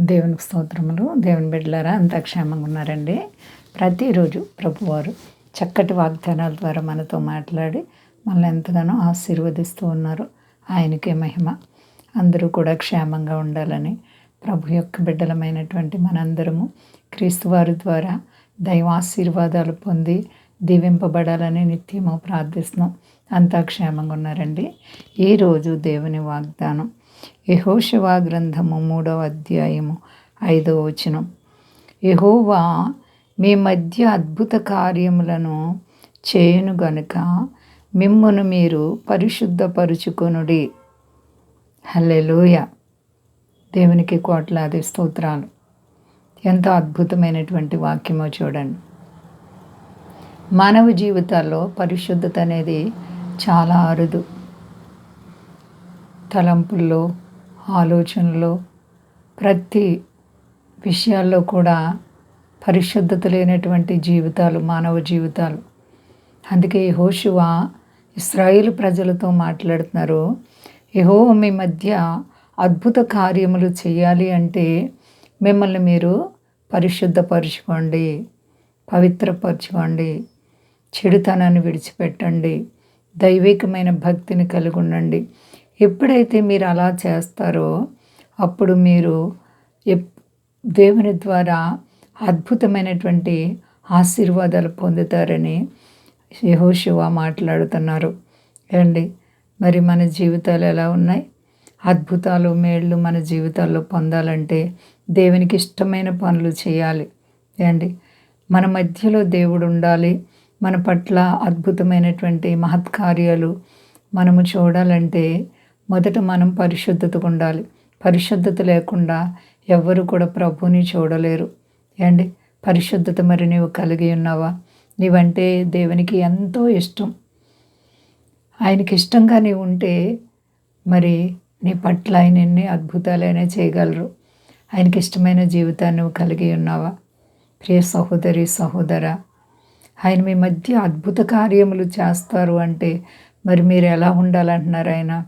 దేవునికి స్తోత్రములు. దేవుని బిడ్డలారా అంతా క్షేమంగా ఉన్నారండి. ప్రతిరోజు ప్రభువారు చక్కటి వాగ్దానాల ద్వారా మనతో మాట్లాడి మనల్ని ఎంతగానో ఆశీర్వదిస్తూ ఉన్నారు. ఆయనకే మహిమ. అందరూ కూడా క్షేమంగా ఉండాలని ప్రభు యొక్క బిడ్డలమైనటువంటి మనందరము క్రీస్తువారి ద్వారా దైవాశీర్వాదాలు పొంది దీవింపబడాలని నిత్యము ప్రార్థిస్తున్నాం. అంతా క్షేమంగా ఉన్నారండి. ఈరోజు దేవుని వాగ్దానం యహోశివా గ్రంథము మూడవ అధ్యాయము ఐదవ వచనం. యహోవా మీ మధ్య అద్భుత కార్యములను చేయను గనుక మిమ్మను మీరు పరిశుద్ధపరుచుకొనుడి. హల్లెలూయ. దేవునికి కోట్లాది స్తోత్రాలు. ఎంతో అద్భుతమైనటువంటి వాక్యమో చూడండి. మానవ జీవితాల్లో పరిశుద్ధత అనేది చాలా అరుదు. తలంపుల్లో ఆలోచనలో ప్రతి విషయాల్లో కూడా పరిశుద్ధత లేనటువంటి జీవితాలు మానవ జీవితాలు. అందుకే యెహోషువ ఇస్రాయేల్ ప్రజలతో మాట్లాడుతున్నారు. యహో మీ మధ్య అద్భుత కార్యములు చేయాలి అంటే మిమ్మల్ని మీరు పరిశుద్ధపరచుకోండి పవిత్రపరచుకోండి చెడుతనాన్ని విడిచిపెట్టండి దైవికమైన భక్తిని కలిగి ఉండండి ఎప్పుడైతే మీరు అలా చేస్తారో అప్పుడు మీరు ఎప్ దేవుని ద్వారా అద్భుతమైనటువంటి ఆశీర్వాదాలు పొందుతారని యహోశివ మాట్లాడుతున్నారు. ఏండి మరి మన జీవితాలు ఎలా ఉన్నాయి? అద్భుతాలు మేళ్ళు మన జీవితాల్లో పొందాలంటే దేవునికి ఇష్టమైన పనులు చేయాలి. ఏండి మన మధ్యలో దేవుడు ఉండాలి. మన పట్ల అద్భుతమైనటువంటి మహత్కార్యాలు మనము చూడాలంటే మొదట మనం పరిశుద్ధతగా ఉండాలి. పరిశుద్ధత లేకుండా ఎవ్వరు కూడా ప్రభుని చూడలేరు. అండి పరిశుద్ధత మరి నీవు కలిగి ఉన్నావా? నీవంటే దేవునికి ఎంతో ఇష్టం. ఆయనకి ఇష్టంగా నీవు ఉంటే మరి నీ పట్ల ఆయన ఎన్ని అద్భుతాలైనా చేయగలరు. ఆయనకి ఇష్టమైన జీవితాన్ని నువ్వు కలిగి ఉన్నావా? ప్రియ సహోదరి సహోదర ఆయన మీ మధ్య అద్భుత కార్యములు చేస్తారు అంటే మరి మీరు ఎలా ఉండాలంటున్నారు ఆయన?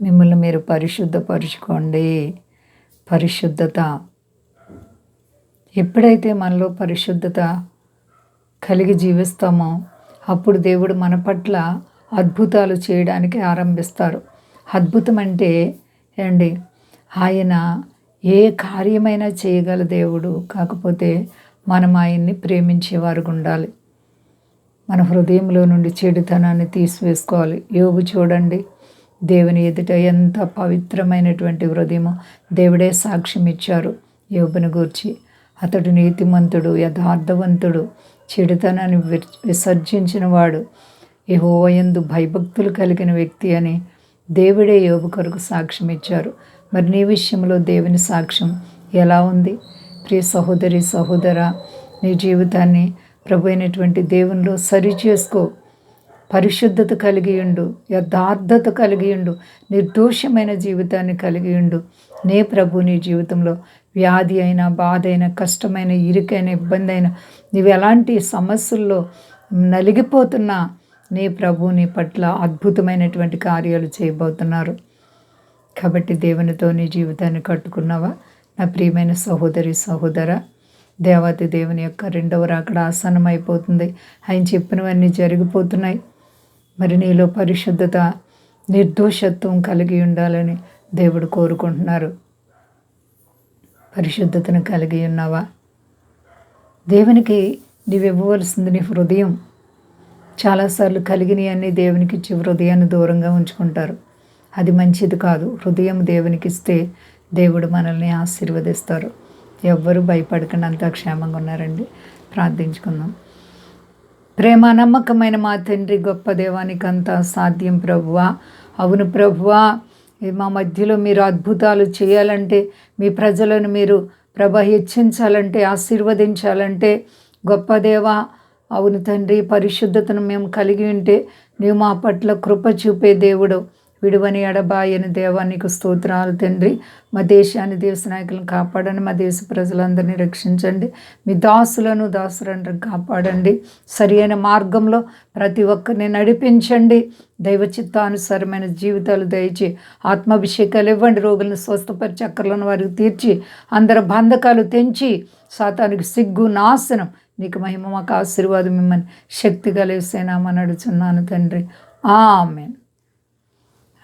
మిమ్మల్ని మీరు పరిశుద్ధపరుచుకోండి. పరిశుద్ధత. ఎప్పుడైతే మనలో పరిశుద్ధత కలిగి జీవిస్తామో అప్పుడు దేవుడు మన పట్ల అద్భుతాలు చేయడానికి ఆరంభిస్తారు. అద్భుతం అంటే ఏండి ఆయన ఏ కార్యమైనా చేయగల దేవుడు కాకపోతే మనం ఆయన్ని ప్రేమించేవారు ఉండాలి. మన హృదయంలో నుండి చెడుతనాన్ని తీసివేసుకోవాలి. యోగు చూడండి. దేవుని ఎదుట ఎంత పవిత్రమైనటువంటి హృదయమో దేవుడే సాక్ష్యం ఇచ్చారు. యోగుని గూర్చి అతడు నీతిమంతుడు యథార్థవంతుడు చెడుతనాన్ని విసర్జించిన వాడు. యహోవయందు భయభక్తులు కలిగిన వ్యక్తి అని దేవుడే యోగు కొరకు సాక్ష్యం ఇచ్చారు. మరి నీ విషయంలో దేవుని సాక్ష్యం ఎలా ఉంది? ప్రియ సహోదరి సహోదర నీ జీవితాన్ని ప్రభు అయినటువంటి దేవునిలో సరి చేసుకో. పరిశుద్ధత కలిగి ఉండు యథార్థత కలిగి ఉండు నిర్దోషమైన జీవితాన్ని కలిగి ఉండు. నే ప్రభు నీ జీవితంలో వ్యాధి అయినా బాధ అయినా కష్టమైన ఇరుకైన ఇబ్బంది అయినా నీవు ఎలాంటి సమస్యల్లో నలిగిపోతున్నా నీ ప్రభు నీ పట్ల అద్భుతమైనటువంటి కార్యాలు చేయబోతున్నారు. కాబట్టి దేవునితో నీ జీవితాన్ని కట్టుకున్నావా? నా ప్రియమైన సహోదరి సహోదర దేవతి దేవుని యొక్క రెండవ రాకడ ఆసనం అయిపోతుంది ఆయన చెప్పినవన్నీ జరిగిపోతున్నాయి. మరి నీలో పరిశుద్ధత నిర్దోషత్వం కలిగి ఉండాలని దేవుడు కోరుకుంటున్నారు. పరిశుద్ధతను కలిగి ఉన్నావా? దేవునికి నీవు ఇవ్వవలసింది నీ హృదయం. చాలాసార్లు కలిగినవి అన్నీ దేవునికి ఇచ్చి హృదయాన్ని దూరంగా ఉంచుకుంటారు. అది మంచిది కాదు. హృదయం దేవునికి ఇస్తే దేవుడు మనల్ని ఆశీర్వదిస్తారు. ఎవ్వరూ భయపడకుండా. అంతా క్షేమంగా ఉన్నారండి. ప్రార్థించుకుందాం. ప్రేమ నమ్మకమైన మా తండ్రి గొప్ప దేవానికి అంతా సాధ్యం ప్రభువా. అవును ప్రభువా మా మధ్యలో మీరు అద్భుతాలు చేయాలంటే మీ ప్రజలను మీరు ప్రభ హెచ్చించాలంటే ఆశీర్వదించాలంటే గొప్ప దేవ అవును తండ్రి పరిశుద్ధతను మేము కలిగి ఉంటే నీవు మా పట్ల కృప చూపే దేవుడు. విడువని ఎడబాయని దేవా నీకు స్తోత్రాలు తండ్రి. మా దేశాన్ని దేశ నాయకులను కాపాడండి. మా దేశ ప్రజలందరినీ రక్షించండి. మీ దాసులను దాసులను కాపాడండి. సరి అయిన మార్గంలో ప్రతి ఒక్కరిని నడిపించండి. దైవ చిత్తానుసారమైన జీవితాలు దయచి ఆత్మాభిషేకాలు ఇవ్వండి. రోగులను స్వస్థపరిచి అక్కర్లను వారికి తీర్చి అందరి బంధకాలు తెంచి సాతానికి సిగ్గు నాశనం. నీకు మహిమ మాకు ఆశీర్వాదం మిమ్మల్ని శక్తి కలిసేనామని అడుచున్నాను తండ్రి. ఆమెన్.